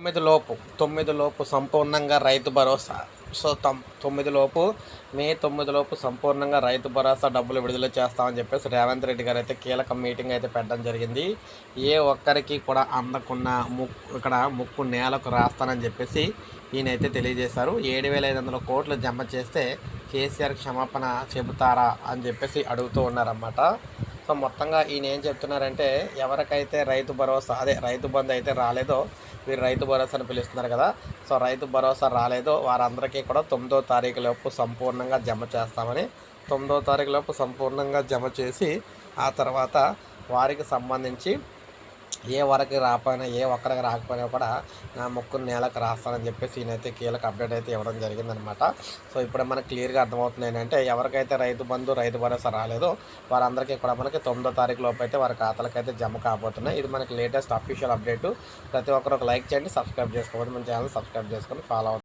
తొమ్మిది లోపు తొమ్మిది లోపు సంపూర్ణంగా రైతు భరోసా. సో తొమ్ తొమ్మిది లోపు మే తొమ్మిది లోపు సంపూర్ణంగా రైతు భరోసా డబ్బులు విడుదల చేస్తామని చెప్పేసి రేవంత్ రెడ్డి గారు అయితే కీలక మీటింగ్ అయితే పెట్టడం జరిగింది. ఏ ఒక్కరికి కూడా అందకున్న ముక్కు ఇక్కడ ముక్కు నేలకు రాస్తానని చెప్పేసి ఈయనైతే తెలియజేశారు. ఏడు వేల ఐదు వందల కోట్లు జమ చేస్తే కేసీఆర్ క్షమాపణ చెబుతారా అని చెప్పేసి అడుగుతూ ఉన్నారన్నమాట. సో మొత్తంగా ఈయన ఏం చెప్తున్నారంటే ఎవరికైతే రైతు భరోసా అదే రైతు బంధు అయితే రాలేదో వీరు రైతు భరోసా అని పిలుస్తున్నారు కదా సో రైతు భరోసా రాలేదో వారందరికీ కూడా తొమ్మిదో తారీఖు లోపు సంపూర్ణంగా జమ చేస్తామని తొమ్మిదో తారీఖు లోపు సంపూర్ణంగా జమ చేసి ఆ తర్వాత వారికి సంబంధించి ఏ వరకు రాకపోయినా ఏ ఒక్కరికి రాకపోయినా కూడా నా ముక్కును నేలకు రాస్తానని చెప్పేసి ఈయనైతే కీలక అప్డేట్ అయితే ఇవ్వడం జరిగిందనమాట సో ఇప్పుడు మనకు క్లియర్గా అర్థమవుతుంది ఏంటంటే ఎవరికైతే రైతు బంధు రైతు భరోసా రాలేదో వారందరికీ కూడా మనకి తొమ్మిదో తారీఖు లోపు అయితే వారి ఖాతాలకు అయితే జమ కాబోతున్నాయి. ఇది మనకి లేటెస్ట్ అఫీషియల్ అప్డేట్. ప్రతి ఒక్కరు ఒక లైక్ చేయండి సబ్స్క్రైబ్ చేసుకోవాలి మన ఛానల్ సబ్స్క్రైబ్ చేసుకొని ఫాలో అవుతుంది